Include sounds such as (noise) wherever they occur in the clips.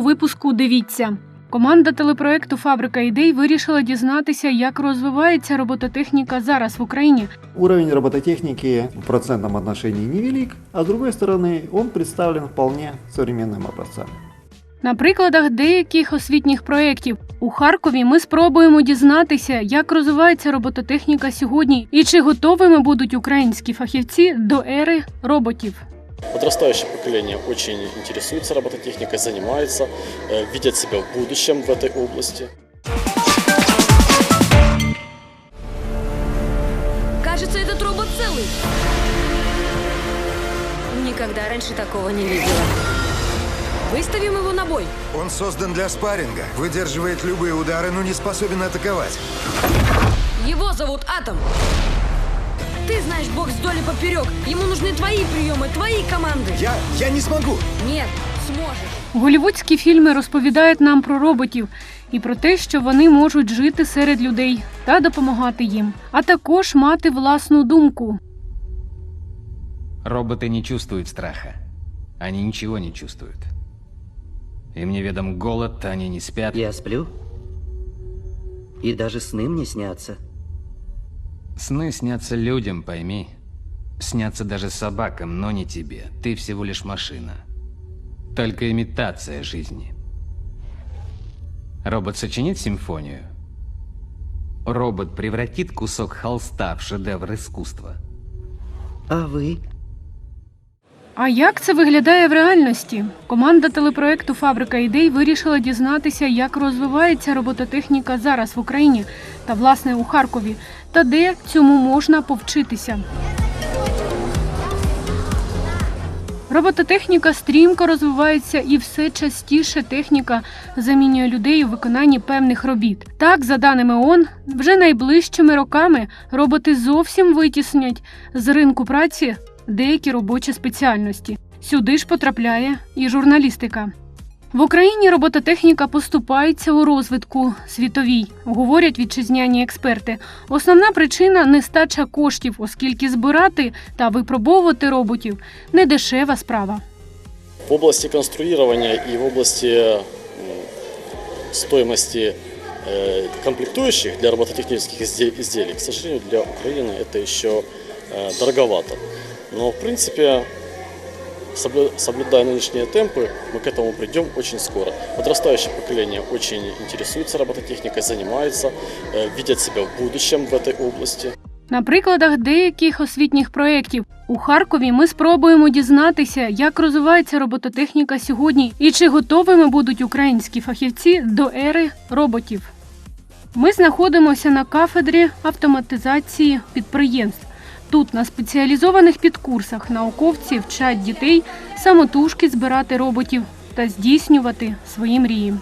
Випуску дивіться. Команда телепроекту Фабрика ідей вирішила дізнатися, як розвивається робототехніка зараз в Україні. Уровень робототехники в процентном отношении невелик, а с другой стороны он представлен вполне современным образцами. На прикладах деяких освітніх проєктів у Харкові ми спробуємо дізнатися, як розвивається робототехніка сьогодні і чи готовими будуть українські фахівці до ери роботів. Подрастающее поколение очень интересуется робототехникой, занимается, э, видят себя в будущем в этой области. Кажется, этот робот целый. Никогда раньше такого не видела. Выставим его на бой. Он создан для спарринга, выдерживает любые удары, но не способен атаковать. Его зовут Атом. Ты знаешь бокс вдоль и поперек. Ему нужны твои приемы, твои команды. Я... я не смогу! Нет, сможешь. Голівудські фільми розповідають нам про роботів і про те, що вони можуть жити серед людей та допомагати їм, а також мати власну думку. Роботы не чувствуют страха. Они ничего не чувствуют. Им неведом голод, они не спят. Я сплю. И даже сны мне снятся. Сны снятся людям, пойми. Снятся даже собакам, но не тебе. Ты всего лишь машина. Только имитация жизни. Робот сочинит симфонию. Робот превратит кусок холста в шедевр искусства. А вы? А як це виглядає в реальності? Команда телепроекту Фабрика ідей вирішила дізнатися, як розвивається робототехніка зараз в Україні та власне у Харкові, та де цьому можна повчитися. Робототехніка стрімко розвивається і все частіше техніка замінює людей у виконанні певних робіт. Так, за даними ООН, вже найближчими роками роботи зовсім витіснять з ринку праці деякі робочі спеціальності. Сюди ж потрапляє і журналістика. В Україні робототехніка поступається у розвитку світовій, говорять вітчизняні експерти. Основна причина нестача коштів, оскільки збирати та випробовувати роботів не дешева справа. В области конструирования и в области м, стоимости э, комплектующих для робототехнических изде- изделий, к сожалению, для Украины это еще э, дороговато. Но, в принципе, соблю- соблюдая нынешние темпы, мы к этому придем очень скоро. Подрастающее поколение очень интересуется робототехникой, занимается, э, видят себя в будущем в этой области. На прикладах деяких освітніх проєктів у Харкові ми спробуємо дізнатися, як розвивається робототехніка сьогодні і чи готовими будуть українські фахівці до ери роботів. Ми знаходимося на кафедрі автоматизації підприємств. Тут на спеціалізованих підкурсах науковці вчать дітей самотужки збирати роботів та здійснювати свої мрії.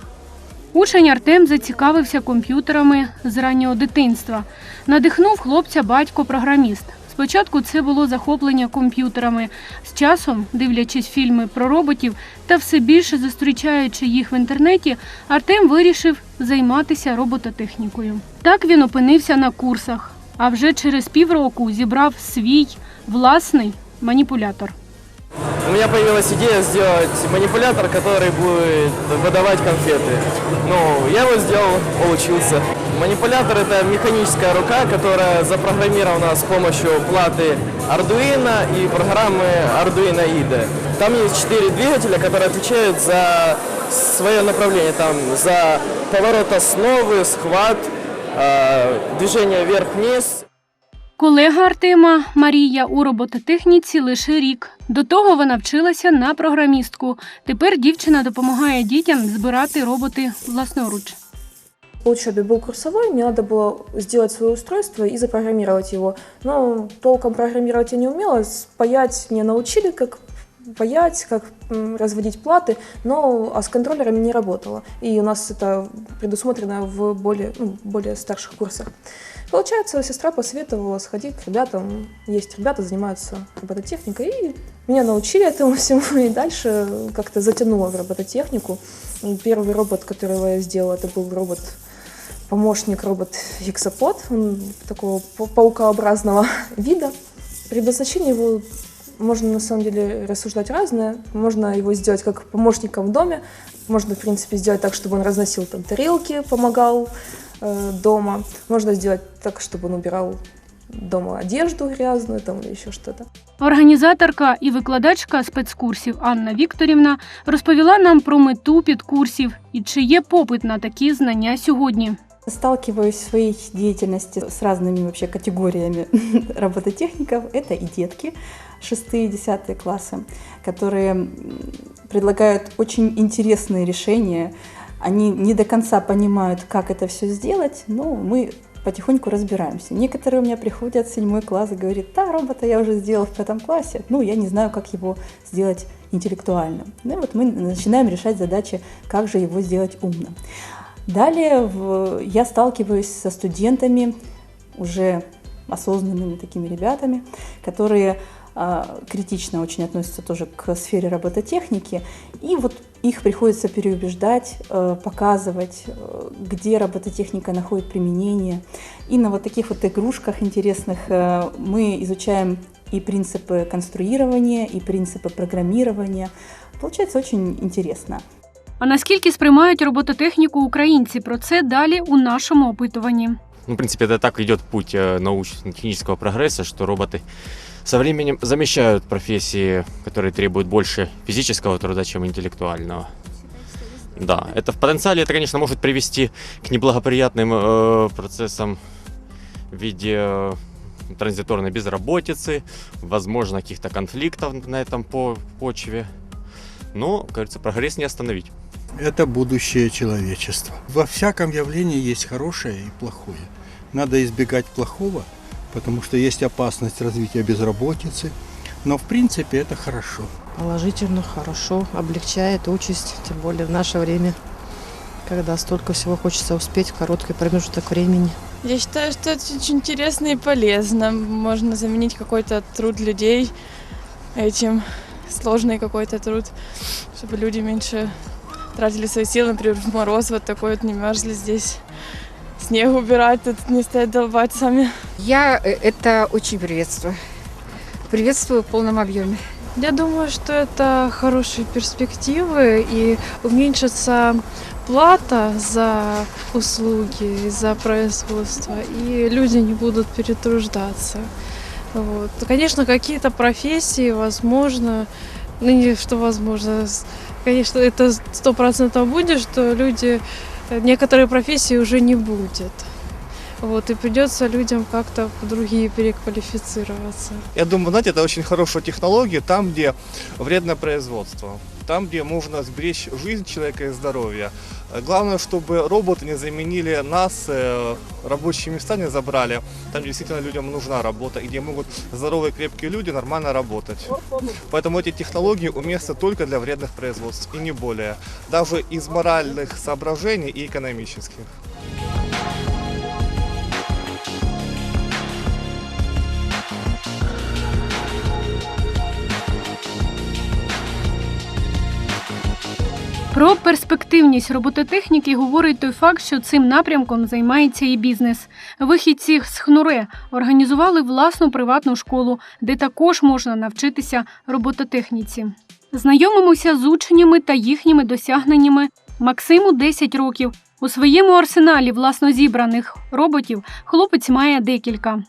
Учень Артем зацікавився комп'ютерами з раннього дитинства. Надихнув хлопця батько-програміст. Спочатку це було захоплення комп'ютерами. З часом, дивлячись фільми про роботів та все більше зустрічаючи їх в інтернеті, Артем вирішив займатися робототехнікою. Так він опинився на курсах, а вже через півроку зібрав свій власний маніпулятор. У меня появилась идея сделать манипулятор, который будет выдавать конфеты. Ну, я его сделал, получился. Манипулятор это механическая рука, которая запрограммирована с помощью платы Arduino и программы Arduino IDE. Там есть четыре двигателя, которые отвечают за свое направление, там за поворот основы, схват, э, движение вверх-вниз. Колега Артема Марія у робототехніці лише рік. До того вона вчилася на програмістку. Тепер дівчина допомагає дітям збирати роботи власноруч. По учебе был курсовой, мне надо было сделать свое устройство и запрограммировать его. Но толком программировать я не умела, с- паять меня научили, как Паять, как разводить платы, но а с контроллерами не работало. И у нас это предусмотрено в более, ну, более старших курсах. Получается, сестра посоветовала сходить к ребятам. Есть ребята, занимаются робототехникой, и меня научили этому (laughs) всему, и дальше как-то затянуло в робототехнику. Первый робот, которого я сделала, это был робот помощник робот Hexapod, он такого пау- паукообразного (laughs) вида. Предназначение его Можно на самом деле рассуждать разное. Можно его сделать как помощником в доме. Можно, в принципе, сделать так, чтобы он разносил там тарелки, помогал э, дома. Можно сделать так, чтобы он убирал дома одежду грязную там или еще что-то. Організаторка і викладачка спецкурсів Анна Вікторівна розповіла нам про мету підкурсів і чи є попит на такі знання сьогодні. Сталкиваюсь в своей деятельности с разными вообще категориями (laughs) робототехников. Это и детки 6-10 классы, которые предлагают очень интересные решения. Они не до конца понимают, как это все сделать, но мы потихоньку разбираемся. Некоторые у меня приходят в седьмой класс и говорят, да, робота я уже сделал в пятом классе, ну, я не знаю, как его сделать интеллектуальным. Ну, и вот мы начинаем решать задачи, как же его сделать умным. Далее в- я сталкиваюсь со студентами, уже осознанными такими ребятами, которые критично очень относятся тоже к сфере робототехники. И вот их приходится переубеждать, э, показывать, э, где робототехника находит применение. И на вот таких вот игрушках интересных э, мы изучаем и принципы конструирования, и принципы программирования. Получается очень интересно. А наскільки сприймають робототехніку українці? Про це далі у нашому опитуванні. Ну, в принципе, это так идет путь э, научно-технического прогресса, что роботы со временем замещают профессии, которые требуют больше физического труда, чем интеллектуального. Да, это в потенциале это, конечно, может привести к неблагоприятным э, процессам в виде э, транзиторной безработицы, возможно, каких-то конфликтов на этом по почве. Но, говорится, прогресс не остановить. Это будущее человечества. Во всяком явлении есть хорошее и плохое. Надо избегать плохого, потому что есть опасность развития безработицы. Но в принципе это хорошо. Положительно, хорошо, облегчает участь, тем более в наше время, когда столько всего хочется успеть в короткий промежуток времени. Я считаю, что это очень интересно и полезно. Можно заменить какой-то труд людей этим, сложный какой-то труд, чтобы люди меньше тратили свои силы, например, в мороз вот такой вот не мерзли здесь. Снег убирать, тут не стоять долбать сами. Я э, это очень приветствую. Приветствую в полном объеме. Я думаю, что это хорошие перспективы и уменьшится плата за услуги, за производство, и люди не будут перетруждаться. Вот. Конечно, какие-то профессии, возможно, ну не что возможно, с- конечно, это сто процентов будет, что люди, э, некоторые профессии уже не будет. Вот, и придется людям как-то в другие переквалифицироваться. Я думаю, знаете, это очень хорошая технология там, где вредное производство, там, где можно сберечь жизнь человека и здоровье. Э, Главное, чтобы роботы не заменили нас, э, рабочие места не забрали, там где действительно людям нужна работа, и где могут здоровые крепкие люди нормально работать. Поэтому эти технологии уместны только для вредных производств, и не более. Даже из моральных соображений и экономических. Про перспективність робототехніки говорить той факт, що цим напрямком займається і бізнес. Вихідці з Хнуре організували власну приватну школу, де також можна навчитися робототехніці. Знайомимося з учнями та їхніми досягненнями. Максиму 10 років. У своєму арсеналі власно зібраних роботів хлопець має декілька.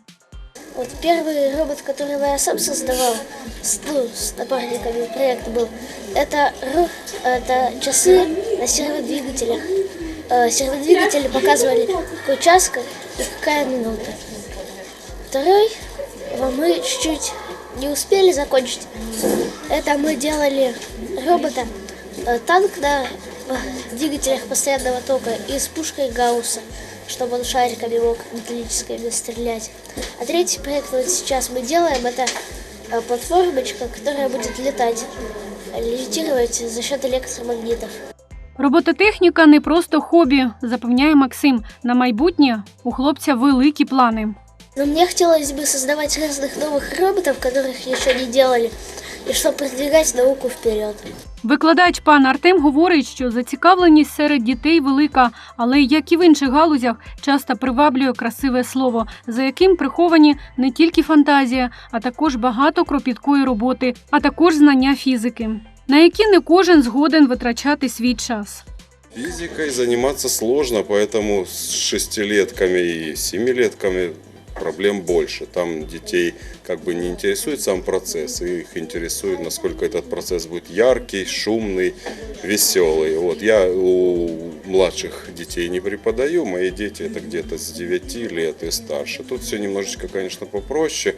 Вот первый робот, которого я сам создавал, с, ну, напарниками проекта был, это, это часы на серводвигателях. Э, серводвигатели показывали, какой час и какая минута. Второй мы чуть-чуть не успели закончить. Это мы делали робота, э, танк на двигателях постоянного тока и с пушкой Гаусса, чтобы он шариками мог металлическими стрелять. А третий проект вот сейчас мы делаем, это э, платформочка, которая будет летать, левитировать за счет электромагнитов. Робототехніка не просто хобі, запевняє Максим. На майбутнє у хлопця великі плани. Но мне хотелось бы создавать разных новых роботов, которых еще не делали. и чтобы продвигать науку вперед. Викладач пан Артем говорить, що зацікавленість серед дітей велика, але як і в інших галузях, часто приваблює красиве слово, за яким приховані не тільки фантазія, а також багато кропіткої роботи, а також знання фізики, на які не кожен згоден витрачати свій час. Физикой заниматься сложно, поэтому с шестилетками и семилетками проблем больше. Там детей как бы не интересует сам процесс, их интересует, насколько этот процесс будет яркий, шумный, веселый. Вот я у младших детей не преподаю, мои дети это где-то с 9 лет и старше. Тут все немножечко, конечно, попроще.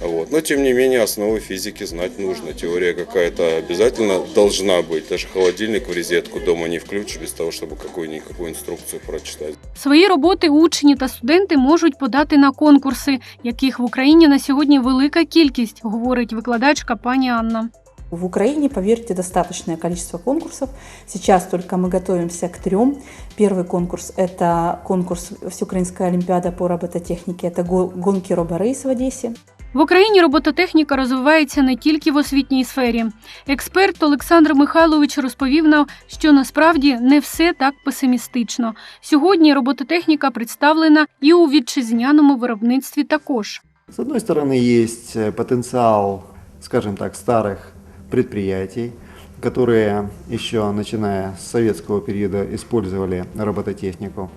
Вот. Но тем не менее основы физики знать нужно. Теория какая-то обязательно должна быть. Даже холодильник в розетку дома не включишь без того, чтобы какую-никакую инструкцию прочитать. Свої роботи учні та студенти можуть подати на конкурси, яких в Україні на сьогодні велика кількість, говорить викладачка пані Анна. В Украине, поверьте, достаточное количество конкурсов. Сейчас только мы готовимся к трем. Первый конкурс – это конкурс Всеукраинская Олимпиада по робототехнике. Это го- гонки роборейс в Одессе. В Україні робототехніка розвивається не тільки в освітній сфері. Експерт Олександр Михайлович розповів нам, що насправді не все так песимістично. Сьогодні робототехніка представлена і у вітчизняному виробництві також. С одной стороны, есть э, потенциал, скажем так, старых предприятий, которые еще начиная с советского периода использовали робототехнику.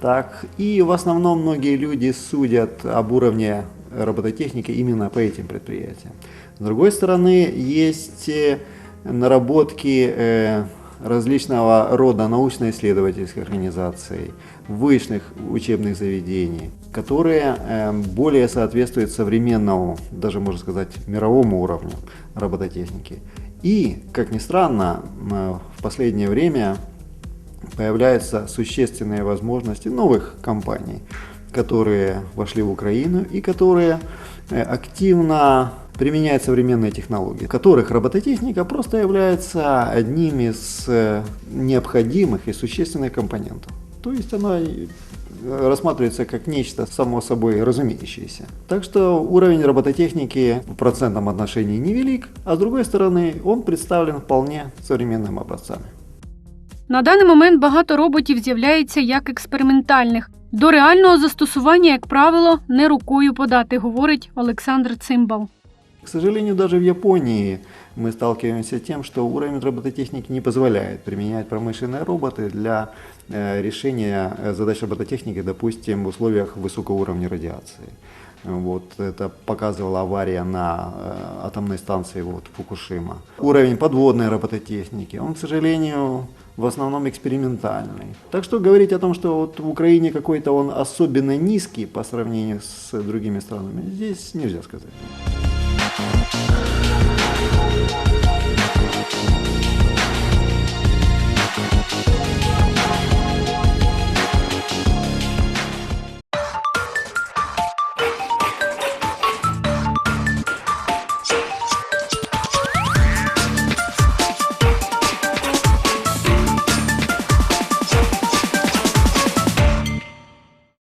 Так, и в основном многие люди судят об уровне робототехники именно по этим предприятиям. С другой стороны, есть э, наработки э, различного рода научно-исследовательских организаций, высших учебных заведений, которые э, более соответствуют современному, даже можно сказать, мировому уровню робототехники. И, как ни странно, в последнее время появляются существенные возможности новых компаний, которые вошли в Украину и которые э, активно применяют современные технологии, в которых робототехника просто является одним из э, необходимых и существенных компонентов. То есть она и, э, рассматривается как нечто само собой разумеющееся. Так что уровень робототехники в процентном отношении невелик, а с другой стороны он представлен вполне современными образцами. На даний момент багато роботів з'являється як експериментальних. До реального застосування, як правило, не рукою подати, говорить Олександр Цимбал. К сожалению, даже в Японии мы сталкиваемся с тем, что уровень робототехники не позволяет применять промышленные роботы для э, решения э, задач робототехники, допустим, в условиях высокого уровня радиации. Вот, это показывала авария на э, атомной станции вот, Фукушима. Уровень подводной робототехники, он, к сожалению, в основном экспериментальный. Так что говорить о том, что вот в Украине какой-то он особенно низкий по сравнению с другими странами, здесь нельзя сказать.